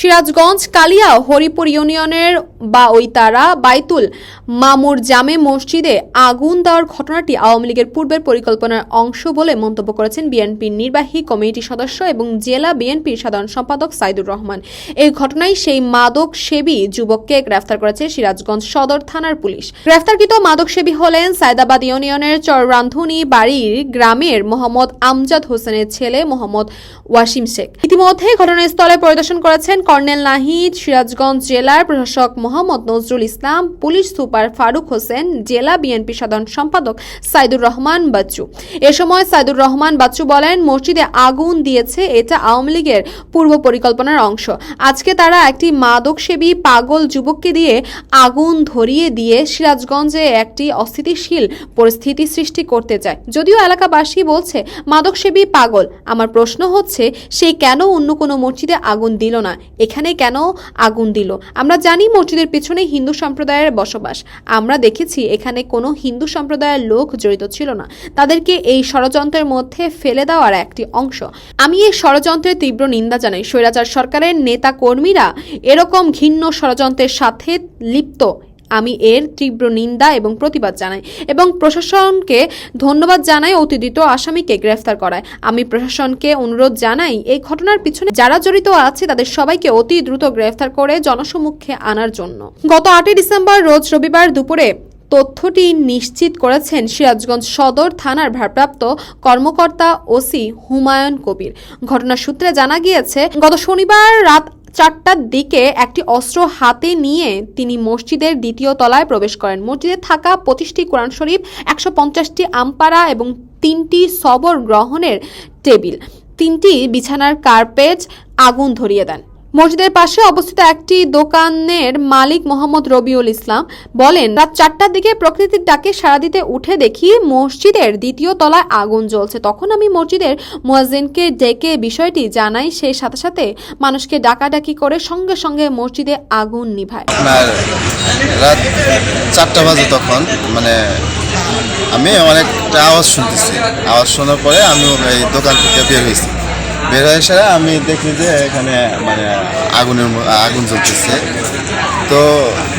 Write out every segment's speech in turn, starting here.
সিরাজগঞ্জ, কালিয়া হরিপুর ইউনিয়নের বাওইতারা বাইতুল মামুর জামে মসজিদে আগুন দেওয়ার ঘটনাটি আওয়ামী লীগের পূর্বের পরিকল্পনার অংশ বলে মন্তব্য করেছেন বিএনপির নির্বাহী কমিটি সদস্য এবং জেলা বিএনপির সাধারণ সম্পাদক সাইদুর রহমান। এই ঘটনায় সেই মাদক সেবী যুবককে গ্রেফতার করেছে সিরাজগঞ্জ সদর থানার পুলিশ। গ্রেফতারকৃত মাদক সেবী হলেন সায়দাবাদ ইউনিয়নের চররান্ধুনি বাড়ির গ্রামের মোহাম্মদ আমজাদ হোসেনের ছেলে মোহাম্মদ ওয়াসিম শেখ। ইতিমধ্যে ঘটনাস্থলে পরিদর্শন করেছেন কর্নেল নাহিদ, সিরাজগঞ্জ জেলার প্রশাসক মোহাম্মদ নজরুল ইসলাম, পুলিশ সুপার ফারুক হোসেন, জেলা বিএনপি সাধারণ সম্পাদক সাইদুর রহমান বাচ্চু। এ সময় সাইদুর রহমান বাচ্চু বলেন, মসজিদে আগুন দিয়েছে, এটা আওয়ামী লীগের পূর্ব পরিকল্পনার অংশ। আজকে তারা একটি মাদকসেবী পাগল যুবককে দিয়ে আগুন ধরিয়ে দিয়ে সিরাজগঞ্জে একটি অস্থিতিশীল পরিস্থিতি সৃষ্টি করতে চায়। যদিও এলাকাবাসী বলছে, মাদকসেবী পাগল। আমার প্রশ্ন হচ্ছে, সে কেন অন্য কোনো মসজিদে আগুন দিল না? এখানে কেন আগুন দিল? আমরা জানি মসজিদের পিছনে হিন্দু সম্প্রদায়ের বসবাস। আমরা দেখেছি এখানে কোনো হিন্দু সম্প্রদায়ের লোক জড়িত ছিল না। তাদেরকে এই ষড়যন্ত্রের মধ্যে ফেলে দেওয়ার একটি অংশ। আমি এই ষড়যন্ত্রের তীব্র নিন্দা জানাই। স্বৈরাচার সরকারের নেতা কর্মীরা এরকম ঘিন্ন ষড়যন্ত্রের সাথে লিপ্ত। আমি এর তীব্র নিন্দা এবং প্রতিবাদ জানাই এবং প্রশাসনকে ধন্যবাদ জানাই অতি দ্রুত আসামিকে গ্রেফতার করায়। আমি প্রশাসনকে অনুরোধ জানাই এই ঘটনার পিছনে যারা জড়িত আছে তাদের সবাইকে অতি দ্রুত গ্রেফতার করে জনসমক্ষে আনার জন্য। গত আটই ডিসেম্বর রোজ রবিবার দুপুরে তথ্যটি নিশ্চিত করেছেন সিরাজগঞ্জ সদর থানার ভারপ্রাপ্ত কর্মকর্তা ওসি হুমায়ুন কবির। ঘটনার সূত্রে জানা গিয়েছে, গত শনিবার রাত চারটার দিকে একটি অস্ত্র হাতে নিয়ে তিনি মসজিদের দ্বিতীয় তলায় প্রবেশ করেন। মসজিদে থাকা পঁচিশটি কোরআন শরীফ, একশো পঞ্চাশটি আমপারা এবং তিনটি সবর গ্রহণের টেবিল। তিনটি বিছানার কার্পেট আগুন ধরিয়ে দেন। মসজিদের পাশে অবস্থিত একটি দোকানের মালিক মোহাম্মদ রবিউল ইসলাম বলেন, রাত চারটার দিকে প্রকৃতির ডাকে সাড়া দিতে উঠে দেখি মসজিদের দ্বিতীয় তলায় আগুন জ্বলছে। তখন আমি মসজিদের মুয়াজ্জিনকে ডেকে বিষয়টি জানাই সেই সাথে সাথে মানুষকে ডাকাডাকি করে সঙ্গে সঙ্গে মসজিদে আগুন নিভায়। রাত চারটা বাজে তখন মানে আমি অনেকটা আওয়াজ শুনতেছি। আওয়াজ শোনার পরে আমি এই দোকান থেকে বের হয়েছি। বের হয়ে আমি দেখি যে এখানে মানে আগুনের আগুন জ্বলতেছে। তো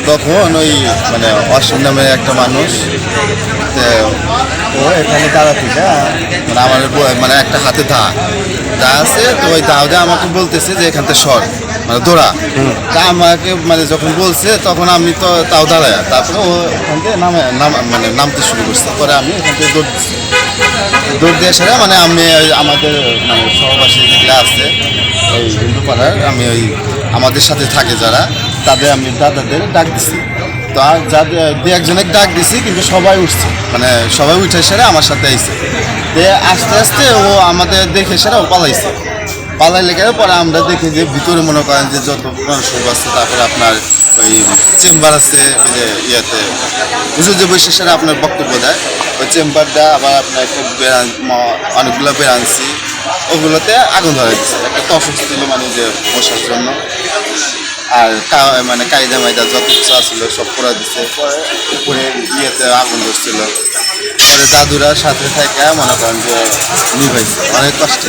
তখন ওই মানে অসীম নামের একটা মানুষ ও এখানে দাঁড়া থেকে মানে আমার মানে একটা হাতে দা দা আছে তো ওই দা দিয়ে আমাকে বলতেছে যে এখান থেকে সর মানে দৌড়া। তা আমাকে মানে যখন বলছে তখন আমি তো তাও দাঁড়ায়। তারপরে ও এখান থেকে নামে নাম মানে নামতে শুরু করছে। পরে আমি এখান থেকে দৌড় দিয়ে এসে মানে আমি আমাদের মানে সহবাসী যেগুলো আছে ওই হিন্দু পাড়ার আমি ওই আমাদের সাথে থাকে যারা, তাদের আমি দাদাদের ডাক দিছি। তো আর যাদের দু একজনের ডাক দিছি, কিন্তু সবাই উঠছে। মানে সবাই উঠে সেরে আমার সাথে আইছে। দিয়ে আস্তে আস্তে ও আমাদের দেখে সেরা ও পালাইছে। পালাই লেগে পরে আমরা দেখি যে ভিতরে মনে করেন যে যত সব আছে, তারপরে আপনার ওই চেম্বার আছে, ওই যে ইয়েতে হুজুর যে বৈশে সেরা আপনার বক্তব্য দেয়। ওই চেম্বারটা আবার আপনার একটা অনেকগুলো বেড়ানছি ওগুলোতে আগুন ধরে দিচ্ছে একটা তফস ছিল মানে যে মশার জন্য। আর মানে কায়দা মায়দা যত কিছু আছিল সব পুরা দিচ্ছে পরে উপরে ইয়েতে আগুন ধরছিল। পরে দাদুরা সাথে থেকে মনে করেন যে নিভাইছে অনেক কষ্টে।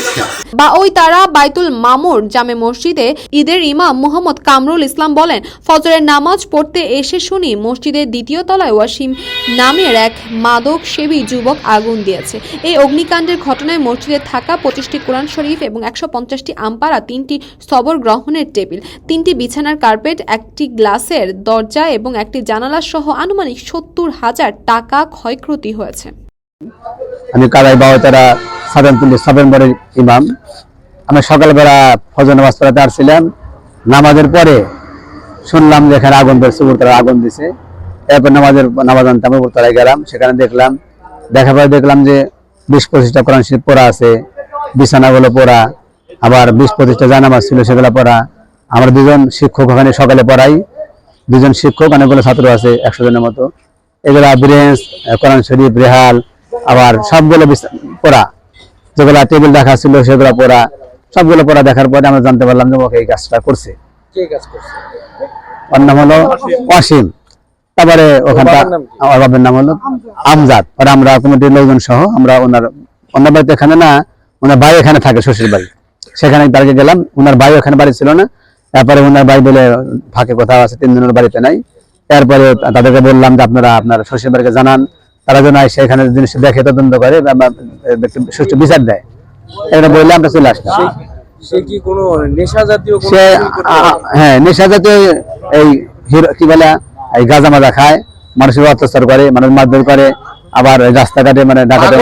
বা ওই তারা বাইতুল মামুর জামে মসজিদে ঈদের ইমাম মোহাম্মদ কামরুল ইসলাম বলেন, ফজরের নামাজ পড়তে এসে শুনি মসজিদের দ্বিতীয় তলায় ওয়াসিম নামের এক মাদক সেবী যুবক আগুন দিয়েছে। এই অগ্নিকাণ্ডের ঘটনায় মসজিদে থাকা পঁচিশটি কোরআন শরীফ এবং একশো পঞ্চাশটি আমপারা তিনটি সবর গ্রহণের টেবিল, তিনটি বিছানার কার্পেট একটি গ্লাসের দরজা এবং একটি জানালা সহ আনুমানিক সত্তর হাজার টাকা ক্ষয়ক্ষতি হয়েছে। আমি কাদাই বাবাতারা সাধারণ পুলিশ সাবেম্বরের ইমাম। আমি সকালবেলা ফজর নামাজ পড়াতে আসছিলাম। নামাজের পরে শুনলাম যে এখানে আগুন ধরছে উপরতলা আগুন দিছে। এরপর নামাজের নামাজ আনতে আমি উপরতলায় গেলাম। সেখানে দেখলাম, দেখার পরে দেখলাম যে বিশ পঁচিশটা কোরআন শরীফ পড়া আছে, বিছানাগুলো পড়া, আবার বিশ পঁচিশটা জানামাজ ছিল সেগুলো পড়া। আমরা দুজন শিক্ষক ওখানে সকালে পড়াই দুজন শিক্ষক অনেকগুলো ছাত্র আছে একশো জনের মতো। এগুলা ব্রেঞ্চ কোরআন শরীফ রেহাল আবার সবগুলো পড়া। যেগুলা টেবিল রাখা ছিল সেগুলো পড়া। সবগুলো পড়া দেখার পরে আমরা জানতে পারলাম যে ওকে এই কাজটা করছে। ওর নাম হলো অসীম। তারপরে ওখানটা আমার বাবার নাম হলো আমজাদ। আর আমরা কমিটির লোকজন সহ আমরা ওনার ওনার বাড়িতে এখানে না ওনার ভাই এখানে থাকে শ্বশুর বাড়ি সেখানে তারকে গেলাম ওনার ভাই ওখানে বাড়ি ছিল না। তারপরে ওনার ভাই বলে ফাঁকে কোথাও আছে তিন দিনের বাড়িতে নাই। এরপরে তাদেরকে বললাম যে আপনারা আপনার শ্বশুর বাড়িকে জানান। তারা যেন এসে এখানে জিনিস দেখে তদন্ত করে সুষ্ঠু বিচার দেয়। এটা বললে আমরা চলে আসলাম। সে কি কোনো নেশা জাতীয় সে? হ্যাঁ নেশা জাতীয় এই হিরো কি বলে এই গাঁজা মাজা খায়। মানুষের অত্যাচার করে মানুষ মারধর করে। আবার রাস্তাঘাটে মানে ডাকাতে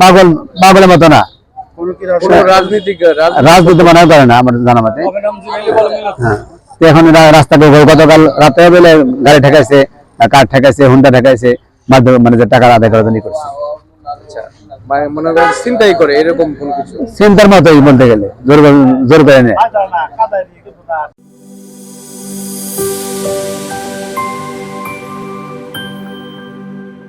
পাগল পাগলের মতো না। রাজনীতি মনে করে না আমার জানা মতে। হ্যাঁ। এখন রা- রাস্তাতে গো- গতকাল রাতে বেলে গাড়ি ঠেকাইছে কার ঠেকাইছে হুন্ডা ঠেকাইছে মাধ্যমে মানে যে টাকা আদায় করার জন্য করছে। আচ্ছা মানে মনে চিন্তাই করে এরকম কোন কিছু? চিন্তার মতোই বলতে গেলে জোর জোর করে নেয়।